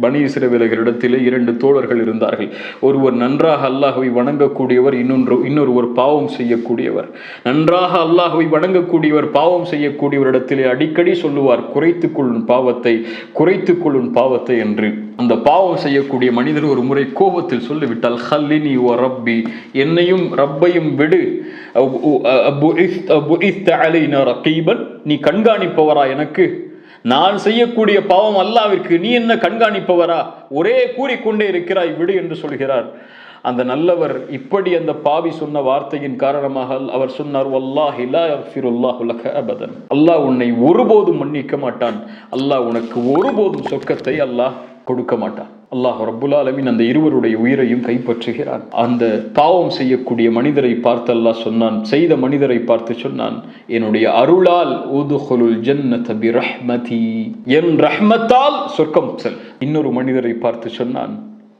பனி இஸ்ரவேலர்களிடத்திலே இரண்டு தோழர்கள் இருந்தார்கள். ஒருவர் நன்றாக அல்லாஹுவை வணங்கக்கூடியவர் இன்னொன்று இன்னொருவர் பாவம் செய்யக்கூடியவர். நன்றாக அல்லாஹுவை வணங்கக்கூடியவர் பாவம் செய்யக்கூடியவரிடத்திலே அடிக்கடி சொல்லுவார் குறைத்துக்கொள்ளும் பாவத்தை குறைத்துக்கொள்ளும் பாவத்தை என்று. அந்த பாவம் செய்யக்கூடிய மனிதர் ஒரு முறை கோபத்தில் சொல்லிவிட்டால் ஹல்லினி ஓ ரப்பி என்னையும் ரப்பையும் விடு. நீ கண்காணிப்பவரா எனக்கு? நான் செய்யக்கூடிய பாவம் அல்லாவிற்கு நீ என்ன கண்காணிப்பவரா? ஒரே கூறிக்கொண்டே இருக்கிறாய் விடு என்று சொல்கிறார். அந்த நல்லவர் இப்படி அந்த பாவி சொன்ன வார்த்தையின் காரணமாக அவர் சொன்னார் அல்லாஹ் லா அபதன். அல்லாஹ் உன்னை ஒருபோதும் மன்னிக்க மாட்டான். அல்லாஹ் உனக்கு ஒருபோதும் சொர்க்கத்தை அல்லாஹ் கொடுக்க மாட்டான். அல்லாஹ் ரப்புல் அந்த இருவருடைய உயிரையும் கைப்பற்றுகிறான். அந்த பாவம் செய்யக்கூடிய மனிதரை பார்த்து அல்லாஹ் சொன்னான் செய்த மனிதரை பார்த்து சொன்னான் என்னுடைய அருளால் ஊதுஹுலுல் ஜன்னதபி ரஹ்மதி என் ரஹ்மத்தால் சொர்க்கம் செல். இன்னொரு மனிதரை பார்த்து சொன்னான்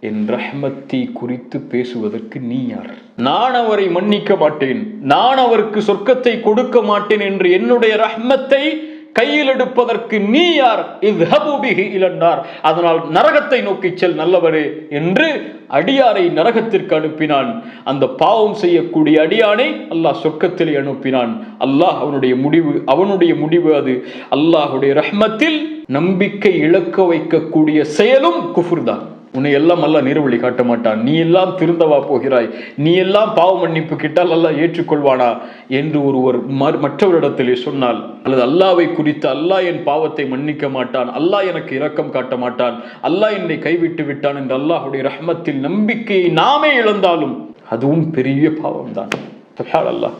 என் ரஹ்மத்தை குறித்து பேசுவதற்கு நீ யார்? நான் அவரை மன்னிக்க மாட்டேன். நான் அவருக்கு சொர்க்கத்தை கொடுக்க மாட்டேன் என்று என்னுடைய ரஹ்மத்தை கையில் எடுப்பதற்கு நீ யார்? இத்ஹபு பிஹி இலன்னார். அதனால் நரகத்தை நோக்கி செல் நல்லவரே என்று அடியாரை நரகத்திற்கு அனுப்பினான். அந்த பாவம் செய்யக்கூடிய அடியானை அல்லாஹ் சொர்க்கத்திலே அனுப்பினான். அல்லாஹ் அவனுடைய முடிவு அவனுடைய முடிவு அது. அல்லாஹுடைய ரஹ்மத்தில் நம்பிக்கை இழக்க வைக்கக்கூடிய செயலும் குஃபுர் தான் உன்னை எல்லாம் அல்ல நேர்வழி காட்ட மாட்டான். நீ எல்லாம் திருந்தவா போகிறாய். நீ எல்லாம் பாவ மன்னிப்பு கிட்டால் அல்லாஹ் ஏற்றுக்கொள்வானா? என்று ஒருவர் மற்றவரிடத்திலே சொன்னால் அல்லது அல்லாவை குறித்து அல்லாஹ் என் பாவத்தை மன்னிக்க மாட்டான். அல்லாஹ் எனக்கு இரக்கம் காட்ட மாட்டான். அல்லாஹ் என்னை கைவிட்டு விட்டான் என்று அல்லாஹுடைய ரஹமத்தில் நம்பிக்கையை நாமே இழந்தாலும் அதுவும் பெரிய பாவம் தான் அல்லாஹ்